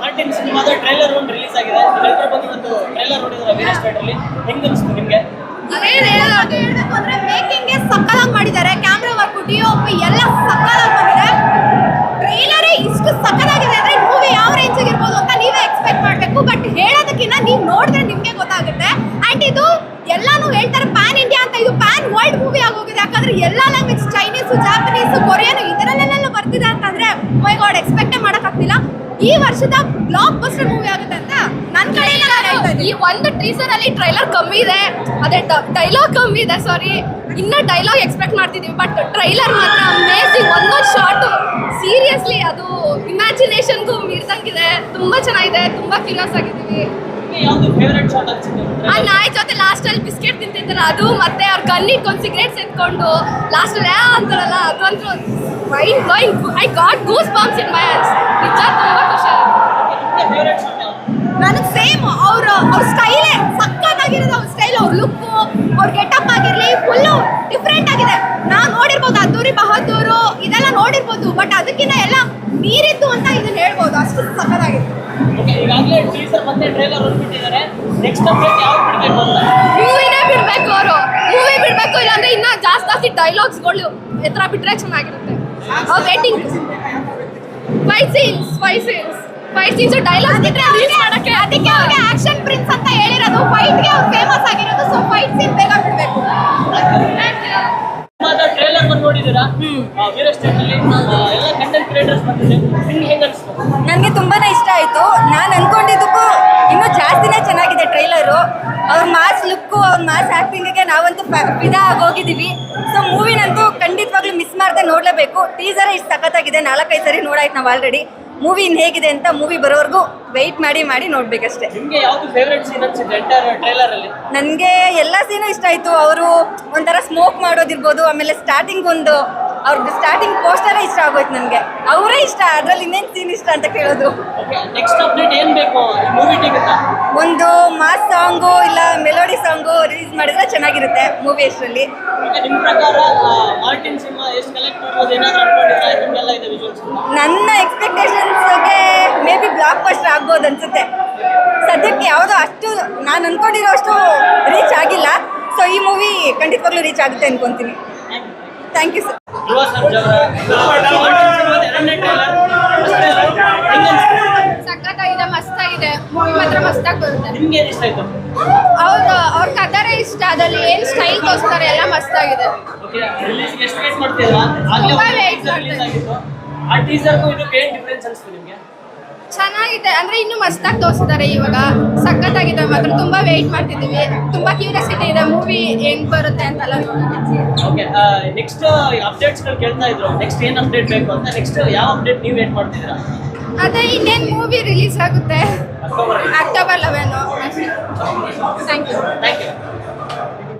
Martin ಸಿನಿಮಾದ trailer ಒಂದು ಆಗಿದೆ. ಟ್ರೈಲರ್ ಅನಿಸ್ತು ನಿಮಗೆ? ಅಂದ್ರೆ ಮೇಕಿಂಗ್ ಮಾಡಿದ್ದಾರೆ. ಕ್ಯಾಮ್ರಾ ವರ್ಕ್ ಡಿ ಎಲ್ಲ ಸಕ್ಕದಾಗಿ ಬಂದಿದೆ ಟ್ರೈಲರೇ ಇಷ್ಟು ಸಕ್ಕದಾಗಿದೆ ಅಂದ್ರೆ ಮೂವಿ ಯಾವ ರೇಂಜ್ ಇರ್ಬೋದು ಅಂತ ನೀವೇ ಎಕ್ಸ್ಪೆಕ್ಟ್ ಮಾಡಬೇಕು. ಬಟ್ ಹೇಳೋದಕ್ಕಿಂತ ನೀವು ನೋಡಿದ್ರೆ ನಿಮಗೆ ಗೊತ್ತಾಗುತ್ತೆ. ಅಂಡ್ ಇದು ಎಲ್ಲಾನು ಹೇಳ್ತಾರೆ ಪ್ಯಾನ್ ಇಂಡಿಯಾ ಅಂತ. ಇದು ಪ್ಯಾನ್ ವರ್ಲ್ಡ್ ಮೂವಿ ಆಗೋಗಿದೆ ಯಾಕಂದ್ರೆ ಎಲ್ಲ ಲ್ಯಾಂಗ್ವೇಜ್ ಚೈನೀಸು ಜಾಪನೀಸು ಕೊರಿಯನ್ ಇದರಲ್ಲೆಲ್ಲ ಬರ್ತಿದೆ ಅಂತಂದ್ರೆ ಮೈ ಗಾಡ್ ಎಕ್ಸ್ಪೆಕ್ಟೇ ಮಾಡೋಕ್ಕಾಗ್ತಿಲ್ಲ. ಈ ವರ್ಷದ ಬ್ಲಾಕ್ ಬಸ್ಟರ್ ಮೂವಿ ಆಗುತ್ತೆ ಅಂತ ನನ್ನ ಕಡೆಯಿಂದ ಈ ಒಂದು ಟೀಸರ್ ಅಲ್ಲಿ ಟ್ರೈಲರ್ ಕಮ್ಮಿ ಇದೆ. ಅದೇ ಡೈಲಾಗ್ ಕಮ್ಮಿ ಇದೆ ಸಾರಿ ಇನ್ನ ಡೈಲಾಗ್ ಎಕ್ಸ್ಪೆಕ್ಟ್ ಮಾಡ್ತಿದೀವಿ ಬಟ್ ಟ್ರೈಲರ್ ಮಾತ್ರ ಅಮೇಸಿಂಗ್ ಒಂದೊಂದು ಶಾರ್ಟ್ ಸೀರಿಯಸ್ಲಿ ಅದು ಇಮ್ಯಾಜಿನೇಷನ್ಗೂ ಮೀರ್ದಂಗಿದೆ. ತುಂಬಾ ಚೆನ್ನಾಗಿದೆ, ತುಂಬಾ ಕ್ಯೂರಿಯಸ್ ಆಗಿದ್ದೀವಿ. ಆ ನಾಯಿ ಜೊತೆ ಲಾಸ್ಟ್ ಅಲ್ಲಿ ಬಿಸ್ಕೆಟ್ ತಿಂತಿದ್ದಲ್ಲ ಅದು ಮತ್ತೆ ಅವ್ರ ಗನ್ ಇಟ್ಕೊಂಡು ಸಿಗರೇಟ್ಸ್ ಎತ್ಕೊಂಡು ಲಾಸ್ಟ್ ಅಲ್ಲಿ ಆ ಅಂತಾರಲ್ಲ ಅದು ಅಂತೂ mind going I got goosebumps in my hands ನಿಜ ತುಂಬಾ ಖುಷಿ ನನಗೆ ಸೇಮ್ ಅವ್ರ ಅವ್ರ ಸ್ಟೈಲೇ ಸಕ್ಕತ್ತಾಗಿರೋದು ಅವ್ರ ಲುಕ್ಕು ಅವ್ರ ಗೆಟಪ್ ಆಗಿರಲಿ ಫುಲ್ಲು ಡಿಫ್ರೆಂಟ್ ಆಗಿದೆ. ನಾವು ನೋಡಿರ್ಬೋದು ಅದ್ದೂರಿ ಬಹದ್ದೂರು ಇದೆಲ್ಲ ನೋಡಿರ್ಬೋದು ಬಟ್ ಅದಕ್ಕಿಂತ ಎಲ್ಲ ನೀರಿತ್ತು ಅಂತ ಇದನ್ನ ಹೇಳ್ಬೋದು. ಅಷ್ಟು ಸಕ್ಕತ್ತಾಗಿದೆ ಓಕೆ ಈಗಾಗಲೇ ಟೀಸರ್ ಮತ್ತೆ ಟ್ರೈಲರ್ ಹೊರಬಿಟ್ಟಿದ್ದಾರೆ ನೆಕ್ಸ್ಟ್ ಅಪ್ಡೇಟ್ ಯಾವ್ದು ಬಿಡಬೇಕು ಅಂತ? ಮೂವಿನೇ ಬಿಡ್ಬೇಕು ಅವರು. ಮೂವಿ ಬಿಡಬೇಕು ಇಲ್ಲಾಂದ್ರೆ ಇನ್ನ ಜಾಸ್ತಿ ಜಾಸ್ತಿ ಡೈಲಾಗ್ಸ್ಗಳು ಎತ್ತರ ಬಿಟ್ರೆ ಚೆನ್ನಾಗಿರುತ್ತೆ. ಅವ್ರು waiting five scenes five scenes five scenes dialogues ಬಿಟ್ರೆ ರೀಲ್ಸ್ ಮಾಡಕ್ಕೆ ಅದಕ್ಕೆ ಅವ್ರಿಗೆ ಆಕ್ಷನ್ ಪ್ರಿನ್ಸ್ ಅಂತ ಹೇಳಿರೋದು. ಫೈಟ್ಗೆ ನನಗೆ ತುಂಬಾ ಇಷ್ಟ ಆಯಿತು. ನಾನು ಅಂದ್ಕೊಂಡಿದ್ದಕ್ಕೂ ಇನ್ನೂ ಜಾಸ್ತಿನೇ ಚೆನ್ನಾಗಿದೆ ಟ್ರೈಲರು ಅವ್ರ ಮಾಸ್ ಲುಕ್ಕು ಅವ್ರ ಮಾಸ್ ಆ್ಯಕ್ಟಿಂಗಿಗೆ ನಾವಂತೂ ಫಿದಾ ಆಗೋಗಿದ್ದೀವಿ ಸೊ ಮೂವಿನಂತೂ ಖಂಡಿತವಾಗ್ಲೂ ಮಿಸ್ ಮಾಡದೆ ನೋಡಲೇಬೇಕು. ಟೀಸರ್ ಇಷ್ಟು ಸಖತ್ತಾಗಿದೆ. ನಾಲ್ಕೈದು ಸರಿ ನೋಡಾಯ್ತು ನಾವು ಆಲ್ರೆಡಿ ಮೂವಿ ಇನ್ನು ಹೇಗಿದೆ ಅಂತ ಮೂವಿ ಬರೋವರೆಗೂ ವೆಯ್ಟ್ ಮಾಡಿ ಮಾಡಿ ನೋಡಬೇಕಷ್ಟೇ. ನನಗೆ ಎಲ್ಲ ಸೀನು ಇಷ್ಟ ಆಯಿತು. ಅವರು ಒಂಥರ ಸ್ಮೋಕ್ ಮಾಡೋದಿರ್ಬೋದು ಆಮೇಲೆ ಸ್ಟಾರ್ಟಿಂಗ್ ಒಂದು ಅವ್ರದ್ದು ಸ್ಟಾರ್ಟಿಂಗ್ ಪೋಸ್ಟರ್ ಇಷ್ಟ ಆಗೋಯ್ತು ನನಗೆ. ಅವರೇ ಇಷ್ಟ ಅದ್ರಲ್ಲಿ ಇನ್ನೇನು ಸೀನ್ ಇಷ್ಟ ಅಂತ ಕೇಳೋದು. ಓಕೆ ನೆಕ್ಸ್ಟ್ ಅಪ್ಡೇಟ್ ಏನ್ ಬೇಕು ಈ ಮೂವಿ ಟೀಗಿಂತ ಒಂದು ಮಾಸ್ ಸಾಂಗು ಇಲ್ಲ ಮೆಲೋಡಿ ಸಾಂಗು ರಿಲೀಸ್ ಮಾಡಿದ್ರೆ ಚೆನ್ನಾಗಿರುತ್ತೆ ಮೂವಿ ಅಷ್ಟರಲ್ಲಿ. ನಿಮ್ಮ ಪ್ರಕಾರ ಮಾರ್ಟಿನ್ ಸಿನಿಮಾ ಎಷ್ಟು ಕಲೆಕ್ಟ್ ಮಾಡ್ಬೋದು? ಏನಾದ್ರು ಅನ್ಕೊಂಡಿದ್ರೆ? ನಿಮ್ಗೆಲ್ಲ ಇದೆ ವಿಜುವಲ್ಸ್ ನನ್ನ ಎಕ್ಸ್ಪೆಕ್ಟೇಷನ್ಸ್ಗೆ ಮೇ ಬಿ ಬ್ಲಾಕ್ ಬಸ್ಟರ್ ಆಗ್ಬೋದು ಅನ್ಸುತ್ತೆ. ಸದ್ಯಕ್ಕೆ ಯಾವುದೋ ಅಷ್ಟು ನಾನು ಅನ್ಕೊಂಡಿರೋ ಅಷ್ಟು ರೀಚ್ ಆಗಿಲ್ಲ. ಸೊ ಈ ಮೂವಿ ಖಂಡಿತವಾಗ್ಲೂ ರೀಚ್ ಆಗುತ್ತೆ ಅನ್ಕೊಂತೀನಿ. ಥ್ಯಾಂಕ್ ಯು ಸರ್ ಸಖತ್ತಾಗಿದೆ ಮಸ್ತಾಗಿದೆ. ಮೂವಿ ಮಾತ್ರ ಮಸ್ತಾಗಿ ಬರುತ್ತೆ. ನಿಮ್ಗೆ ಇಷ್ಟ ಆಯ್ತು? ಅವ್ರ ಅವ್ರ ಕಥರೆ ಇಷ್ಟ. ಅದ್ರಲ್ಲಿ ಏನ್ ಸ್ಟೈಲ್ ತೋರಿಸ್ತಾರೆ ಎಲ್ಲ ಮಸ್ತಾಗಿದೆ. ಓಕೆ ರಿಲೀಸ್ ಎಷ್ಟು ವೇಟ್ ಮಾಡ್ತೀರಾ? ಆಗ್ಲೇ ಆ ಟೀಸರ್ಗೂ ಇದಕ್ಕೆ ಏನು ಡಿಫ್ರೆನ್ಸ್ ನಿಮ್ಗೆ? ಚೆನ್ನಾಗಿದೆ. ಅಂದ್ರೆ ಇನ್ನು ಮಸ್ತಾಗಿ ತೋರಿಸಿದ್ದಾರೆ ಇವಾಗ. ಸಖತ್ತಾಗಿದೆ ಮಾತ್ರ. ತುಂಬಾ ವೆಯ್ಟ್ ಮಾಡ್ತಿದ್ದೀವಿ ತುಂಬಾ ಕ್ಯೂರಿಯಾಸಿಟಿ ಇದೆ. ಮೂವಿ ಹೆಂಗ್ ಬರುತ್ತೆ ಅಂತೆಲ್ಲ ಓಕೆ ನೆಕ್ಸ್ಟ್ ಅಪ್ಡೇಟ್ಸ್ಗಳು ಕೇಳ್ತಾ ಇದ್ರು. ನೆಕ್ಸ್ಟ್ ಏನ್ ಅಪ್ಡೇಟ್ ಬೇಕು ಅಂತ? ನೆಕ್ಸ್ಟ್ ಯಾವ ಅಪ್ಡೇಟ್ ನೀವು ವೇಟ್ ಮಾಡ್ತಿದ್ದೀರಾ ಅದೇ ಇನ್ನೇನ್ ಮೂವಿ ರಿಲೀಸ್ ಆಗುತ್ತೆ? October eleven thank you